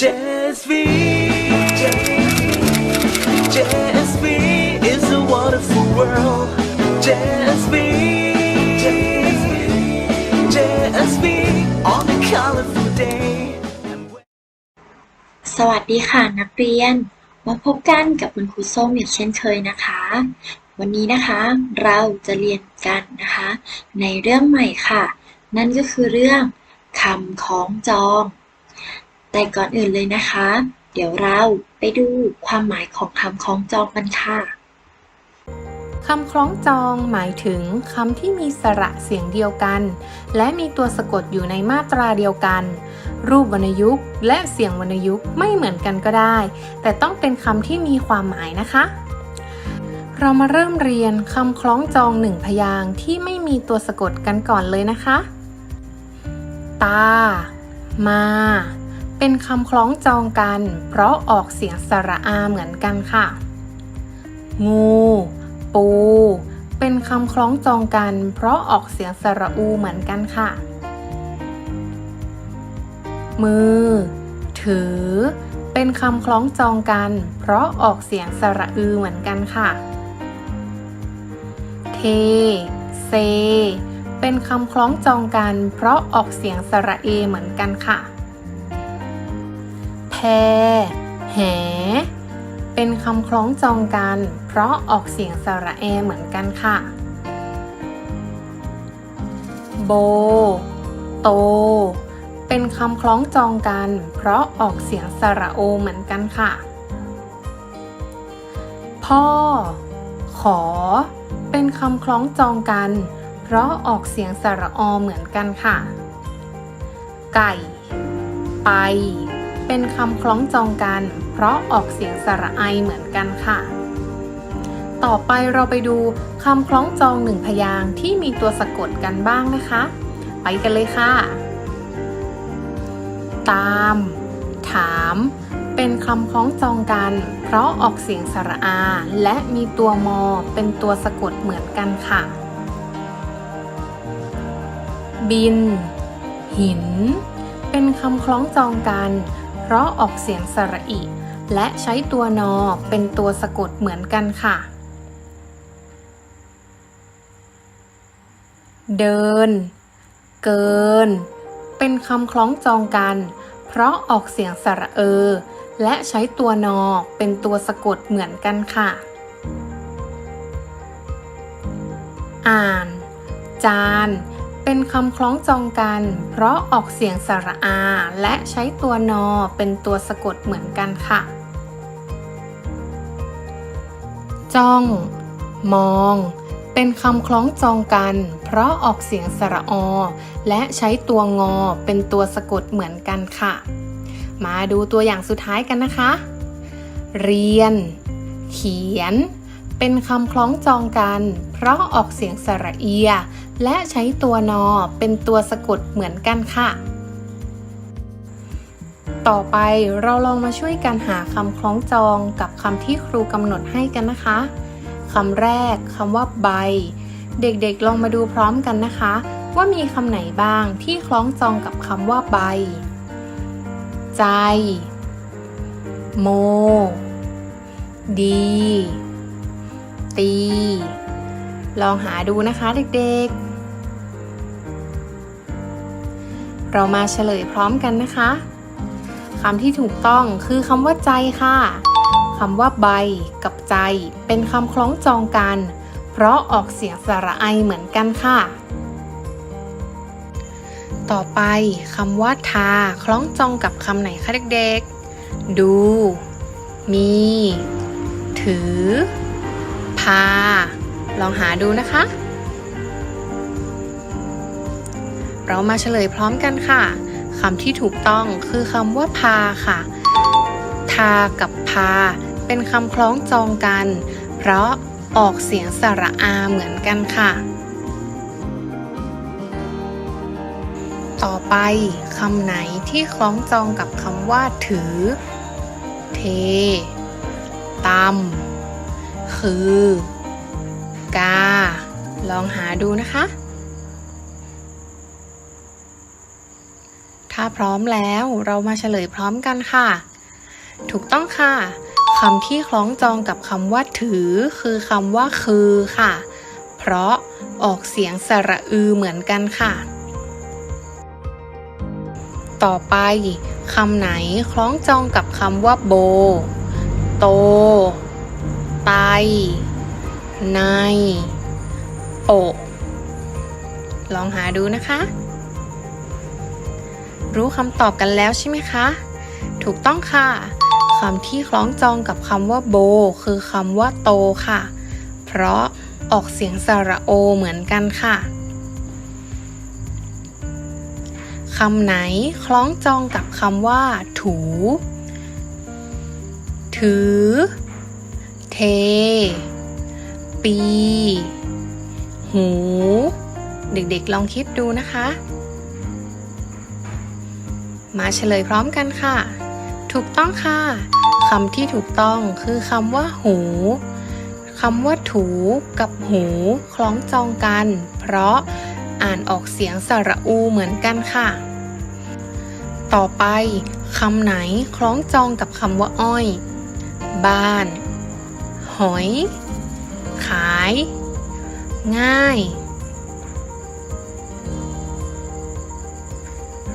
JSV JSV is a wonderful world JSV JSV on a colorful day สวัสดีค่ะนักเรียน มาพบกันกับคุณครูส้มอย่างเช่นเคยนะคะ วันนี้นะคะเราจะเรียนกันนะคะ ในเรื่องใหม่ค่ะ นั่นก็คือเรื่องคำคล้องจอง แต่ก่อนอื่นเลยนะคะ เดี๋ยวเราไปดูความหมายของคำคล้องจองกันค่ะคำคล้องจองหมายถึงคำที่มีสระเสียงเดียวกัน และมีตัวสะกดอยู่ในมาตราเดียวกัน รูปวรรณยุกต์และเสียงวรรณยุกต์ไม่เหมือนกันก็ได้ แต่ต้องเป็นคำที่มีความหมายนะคะ เรามาเริ่มเรียนคำคล้องจองหนึ่งพยางค์ที่ไม่มีตัวสะกดกันก่อนเลยนะคะ ตา มา เป็นคำคล้องจองกัน เพราะออกเสียงสระอาเหมือนกันค่ะ งู ปู เป็นคำคล้องจองกัน เพราะออกเสียงสระอูเหมือนกันค่ะ มือ ถือ เป็นคำคล้องจองกัน เพราะออกเสียงสระอือเหมือนกันค่ะ เท เซ เป็นคำคล้องจองกัน เพราะออกเสียงสระเอเหมือนกันค่ะ แพแห เป็นคำคล้องจองกัน เพราะออกเสียงสระเอเหมือนกันค่ะ โบ โต เป็นคำคล้องจองกัน เพราะออกเสียงสระโอเหมือนกันค่ะ พ่อ ขอ เป็นคำคล้องจองกัน เพราะออกเสียงสระอเหมือนกันค่ะ ไก่ ไป เป็นคำคล้องจองกัน เพราะออกเสียงสระไอเหมือนกันค่ะ ต่อไปเราไปดูคำคล้องจองหนึ่งพยางค์ที่มีตัวสะกดกันบ้างนะคะ ไปกันเลยค่ะ ตาม ถาม เป็นคำคล้องจองกัน เพราะออกเสียงสระอา และมีตัวมอเป็นตัวสะกดเหมือนกันค่ะ บิน หินเป็นคำคล้องจองกัน เพราะออกเสียงสระอิ และใช้ตัวนอเป็นตัวสะกดเหมือนกันค่ะ เดิน เกิน เป็นคำคล้องจองกัน เพราะออกเสียงสระเออและใช้ตัวนอเป็นตัวสะกดเหมือนกันค่ะ อ่าน จาน เป็นคำคล้องจองกัน เพราะออกเสียงสระอา และใช้ตัวนอเป็นตัวสะกดเหมือนกันค่ะ จ้อง มอง เป็นคำคล้องจองกัน เพราะออกเสียงสระอ และใช้ตัวงอเป็นตัวสะกดเหมือนกันค่ะ มาดูตัวอย่างสุดท้ายกันนะคะ เรียน เขียนเป็นคำคล้องจองกัน เพราะออกเสียงสระเอีย และใช้ตัวนอเป็นตัวสะกดเหมือนกันค่ะ ต่อไปเราลองมาช่วยกันหาคำคล้องจองกับคำที่ครูกำหนดให้กันนะคะคำแรกคำว่าใบ เด็กๆลองมาดูพร้อมกันนะคะ ว่ามีคำไหนบ้างที่คล้องจองกับคำว่าใบ ใจ โม ดี ตี ลองหาดูนะคะเด็กๆ เรามาเฉลยพร้อมกันนะคะคำที่ถูกต้องคือคำว่าใจค่ะคำว่าใบกับใจ เป็นคำคล้องจองกัน เพราะออกเสียงสระไอเหมือนกันค่ะ ต่อไปคำว่าทาคล้องจองกับคำไหนคะเด็กๆ ดู มี ถือ พา ลองหาดูนะคะ เรามาเฉลยพร้อมกันค่ะคำที่ถูกต้องคือคำว่าพาค่ะ ทากับพา เป็นคำคล้องจองกัน เพราะออกเสียงสระอาเหมือนกันค่ะ ต่อไปคำไหนที่คล้องจองกับคำว่าถือ เทตำคือ กา ลองหาดูนะคะ ถ้าพร้อมแล้วเรามาเฉลยพร้อมกันค่ะ ถูกต้องค่ะคำที่คล้องจองกับคำว่าถือ คือคำว่าคือค่ะ เพราะออกเสียงสระอือเหมือนกันค่ะ ต่อไปคำไหนคล้องจองกับคำว่าโบ โต ไต ใน โป ลองหาดูนะคะ รู้คำตอบกันแล้วใช่ไหมคะ ถูกต้องค่ะคำที่คล้องจองกับคำว่าโบคือคำว่าโตค่ะ เพราะออกเสียงสระโอเหมือนกันค่ะคำไหนคล้องจองกับคำว่า ถู ถือ เท ปี หู เด็กๆลองคิดดูนะคะ มาเฉลยพร้อมกันค่ะ ถูกต้องค่ะ คำที่ถูกต้องคือคำว่า หูคำว่าถูกับหูคล้องจองกัน เพราะอ่านออกเสียงสระอูเหมือนกันค่ะ ต่อไปคำไหนคล้องจองกับคำว่าอ้อย บ้าน หอย ขาย ง่าย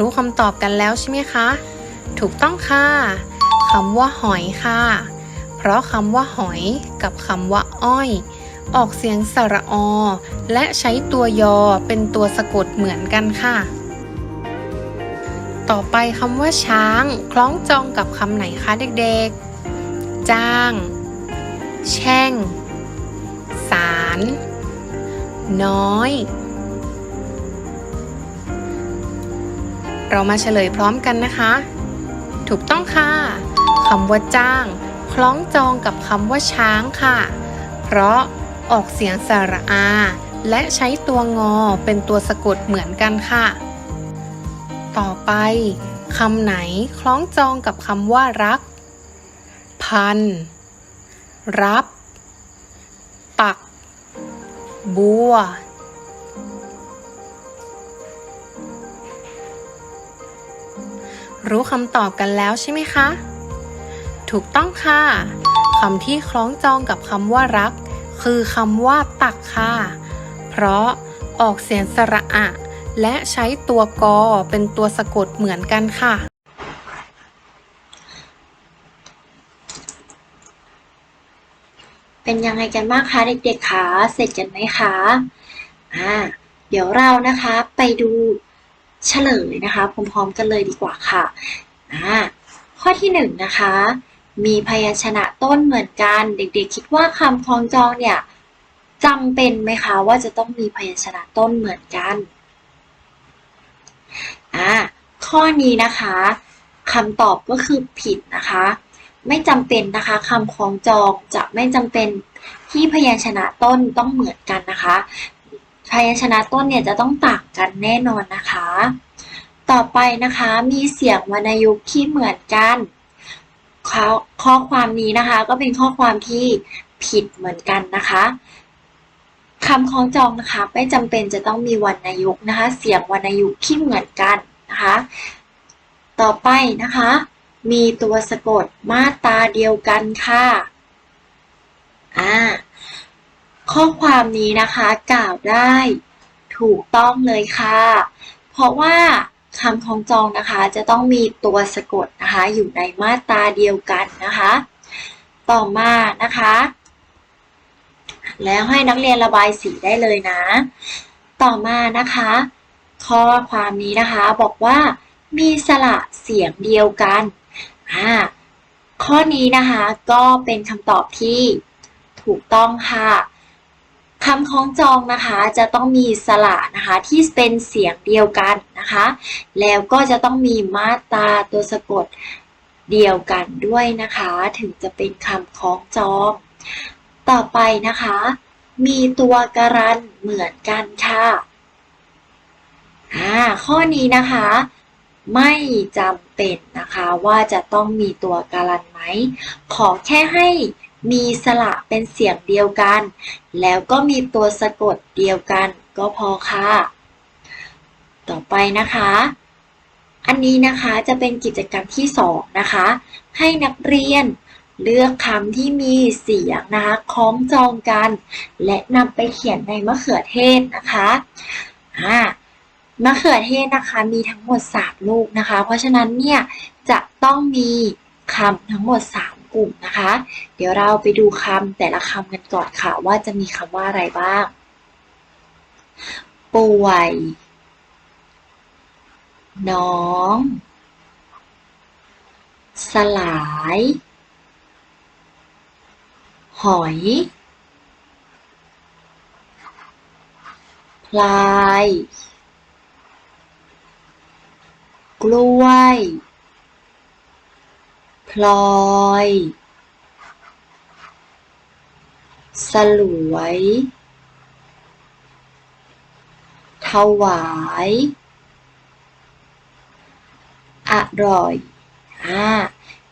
รู้คำตอบกันแล้วใช่ไหมคะ ถูกต้องค่ะคำว่าหอยค่ะ เพราะคำว่าหอยกับคำว่าอ้อย ออกเสียงสระอ และใช้ตัวยอเป็นตัวสะกดเหมือนกันค่ะ ต่อไปคำว่าช้าง คล้องจองกับคำไหนคะเด็กๆ จ้าง แช่ง สาร น้อย เรามาเฉลยพร้อมกันนะคะ ถูกต้องค่ะคำว่าจ้าง คล้องจองกับคำว่าช้างค่ะ เพราะออกเสียงสระอา และใช้ตัวงอเป็นตัวสะกดเหมือนกันค่ะ ต่อไปคำไหนคล้องจองกับคำว่ารัก พัน รับตัก บัว รู้คำตอบกันแล้วใช่ไหมคะ ถูกต้องค่ะคำที่คล้องจองกับคำว่ารัก คือคำว่าตักค่ะ เพราะออกเสียงสระอะ และใช้ตัวกอเป็นตัวสะกดเหมือนกันค่ะเป็นยังไงกันบ้างคะเด็กๆคะ เสร็จกันไหมคะ อ่า เดี๋ยวเรานะคะไปดู เฉลยนะคะพร้อมๆกันเลยดีกว่าค่ะอ่าข้อที่หนึ่งนะคะ มีพยัญชนะต้นเหมือนกัน เด็กๆ คิดว่าคำคล้องจองเนี่ยจำเป็นไหมคะว่าจะต้องมีพยัญชนะต้นเหมือนกันอ่าข้อนี้นะคะคำตอบก็คือผิดนะคะ ไม่จำเป็นนะคะคำคล้องจองจะไม่จำเป็นที่พยัญชนะต้นต้องเหมือนกันนะคะ พยัญชนะต้นเนี่ยจะต้องต่างกันแน่นอนนะคะ ต่อไปนะคะมีเสียงวรรณยุกต์ที่เหมือนกันข้อข้อความนี้นะคะ ก็เป็นข้อความที่ผิดเหมือนกันนะคะคำคล้องจองนะคะไม่จำเป็นจะต้องมีวรรณยุกต์นะคะ เสียงวรรณยุกต์ที่เหมือนกันนะคะ ต่อไปนะคะ มีตัวสะกดมาตาเดียวกันค่ะอ่า ข้อความนี้นะคะกล่าวได้ถูกต้องเลยค่ะ เพราะว่าคำคล้องจองนะคะจะต้องมีตัวสะกดนะคะอยู่ในมาตราเดียวกันนะคะ ต่อมานะคะ แล้วให้นักเรียนระบายสีได้เลยนะ ต่อมานะคะ ข้อความนี้นะคะบอกว่ามีสระเสียงเดียวกันอ่าข้อนี้นะคะก็เป็นคำตอบที่ถูกต้องค่ะ คำคล้องจองนะคะจะต้องมีสระนะคะที่เป็นเสียงเดียวกันนะคะ แล้วก็จะต้องมีมาตราตัวสะกดเดียวกันด้วยนะคะ ถึงจะเป็นคำคล้องจอง ต่อไปนะคะ มีตัวการันเหมือนกันค่ะอ่าข้อนี้นะคะ ไม่จำเป็นนะคะว่าจะต้องมีตัวการันไหม ขอแค่ให้ มีสระเป็นเสียงเดียวกัน แล้วก็มีตัวสะกดเดียวกันก็พอค่ะ ต่อไปนะคะ อันนี้นะคะจะเป็นกิจกรรมที่สองนะคะ ให้นักเรียนเลือกคำที่มีเสียงนะคะคล้องจองกัน และนำไปเขียนในมะเขือเทศนะคะอ่ามะเขือเทศนะคะมีทั้งหมด 3 ลูกนะคะ เพราะฉะนั้นเนี่ยจะต้องมีคำทั้งหมด 3 กลุ่มนะคะ เดี๋ยวเราไปดูคำแต่ละคำกันก่อนค่ะ ว่าจะมีคำว่าอะไรบ้าง ป่วย น้อง สลาย หอย พลาย กล้วย พลอย สลวย ถวาย อร่อย อ่า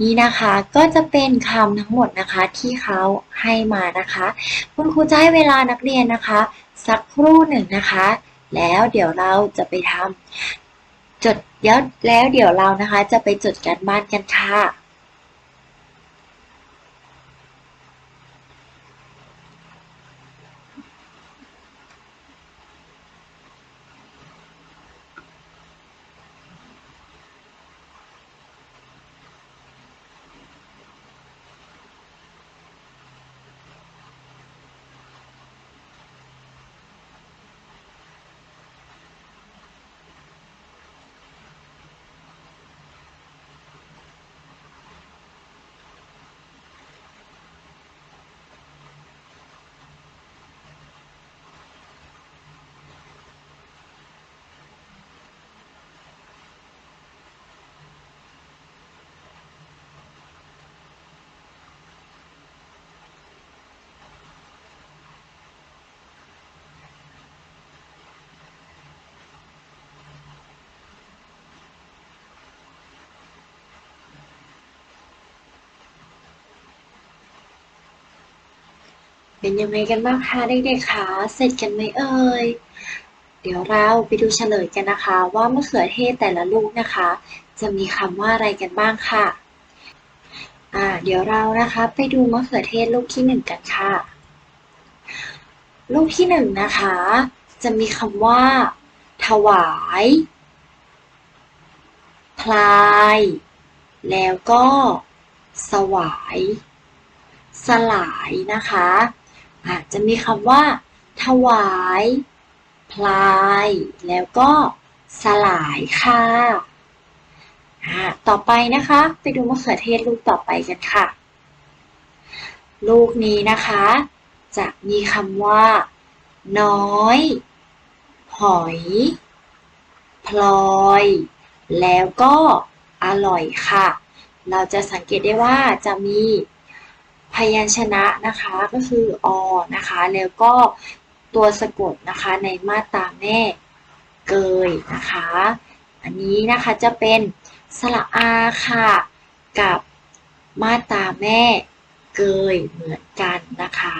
นี่นะคะก็จะเป็นคำทั้งหมดนะคะที่เขาให้มานะคะ คุณครูจะให้เวลานักเรียนนะคะ สักครู่หนึ่งนะคะ แล้วเดี๋ยวเราจะไปทำจดแล้วแล้วเดี๋ยวเรานะคะ จะไปจดกันบ้านกันค่ะ เป็นยังไงกันบ้างคะเด็กๆคะเสร็จกันไหมเอ่ย เดี๋ยวเราไปดูเฉลยกันนะคะ ว่ามะเขือเทศแต่ละลูกนะคะ จะมีคำว่าอะไรกันบ้างค่ะอ่าเดี๋ยวเรานะคะไปดูมะเขือเทศลูกที่หนึ่งกันค่ะ ลูกที่หนึ่งนะคะ จะมีคำว่า ถวาย พลาย แล้วก็ สวาย สลายนะคะ อาจจะมีคำว่า ถวาย พลาย แล้วก็สลายค่ะ ต่อไปนะคะ ไปดูมะเขือเทศลูกต่อไปกันค่ะ ลูกนี้นะคะ จะมีคำว่า น้อย หอย พลอย แล้วก็อร่อยค่ะ เราจะสังเกตได้ว่าจะมี พยัญชนะนะคะก็คืออนะคะ แล้วก็ตัวสะกดนะคะในมาตราแม่เกยนะคะ อันนี้นะคะจะเป็นสระอาค่ะ กับมาตราแม่เกยเหมือนกันนะคะ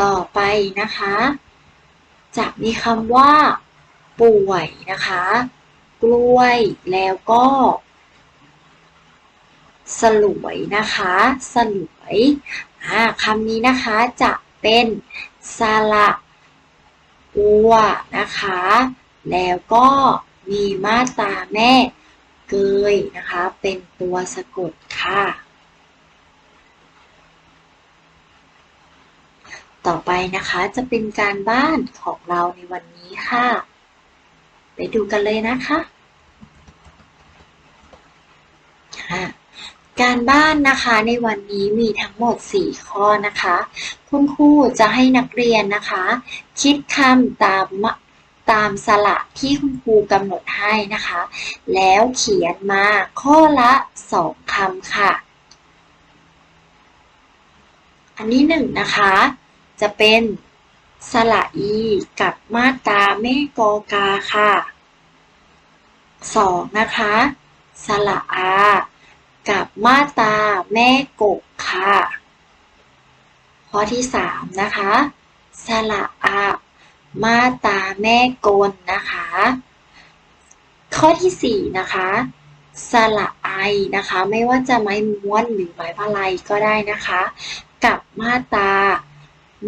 ต่อไปนะคะ จะมีคำว่า ป่วยนะคะ กล้วยแล้วก็ สลวยนะคะ สลวยอ่าคำนี้นะคะจะเป็นสระอัวนะคะ แล้วก็มีมาตราแม่เกยนะคะ เป็นตัวสะกดค่ะ ต่อไปนะคะจะเป็นการบ้านของเราในวันนี้ค่ะ ไปดูกันเลยนะคะ ค่ะ การบ้านนะคะในวันนี้มีทั้งหมด 4 ข้อนะคะ คุณครูจะให้นักเรียนนะคะ คิดคำตามมะตามสระที่คุณครูกำหนดให้นะคะ แล้วเขียนมาข้อละ 2คำค่ะ อันนี้หนึ่งนะคะ จะเป็นสระอีกับมาตราแม่กอกาค่ะสองนะคะ สระอา กับมาตาแม่กกค่ะ ข้อที่สามนะคะ สระอามาตาแม่กลนะคะ ข้อที่สี่นะคะสระไอนะคะ ไม่ว่าจะไม้ม้วนหรือไม้พาลัยก็ได้นะคะ กับมาตา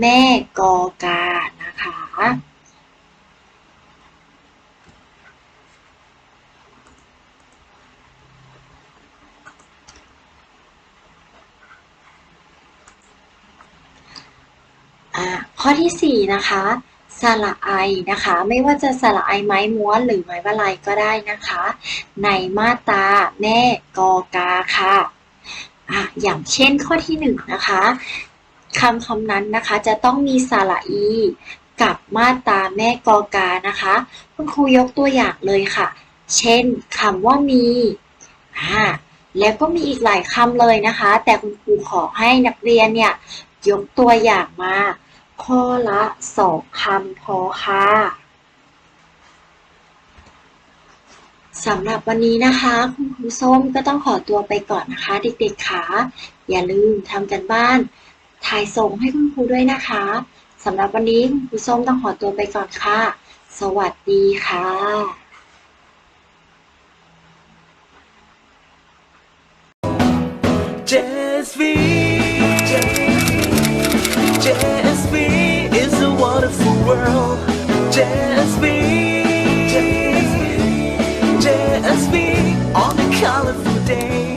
แม่กอกานะคะ ข้อที่สี่นะคะสระไอนะคะ ไม่ว่าจะสระไอไม้ม้วนหรือไม้บาลัยก็ได้นะคะ ในมาตราแม่กอกาค่ะอะอย่างเช่นข้อที่หนึ่งนะคะคำคำนั้นนะคะจะต้องมีสระอี กับมาตราแม่กอกานะคะ คุณครูยกตัวอย่างเลยค่ะ เช่นคำว่ามีอ่าแล้วก็มีอีกหลายคำเลยนะคะ แต่คุณครูขอให้นักเรียนเนี่ยยกตัวอย่างมา ข้อละสองคำพอค่ะสำหรับวันนี้นะคะคุณครูส้มก็ต้องขอตัวไปก่อนนะคะ เด็กๆค่ะอย่าลืมทำกันบ้าน ถ่ายส่งให้คุณครูด้วยนะคะสำหรับวันนี้คุณครูส้มต้องขอตัวไปก่อนค่ะ สวัสดีค่ะ Just is a wonderful world. Just be, just be, just be on a colorful day.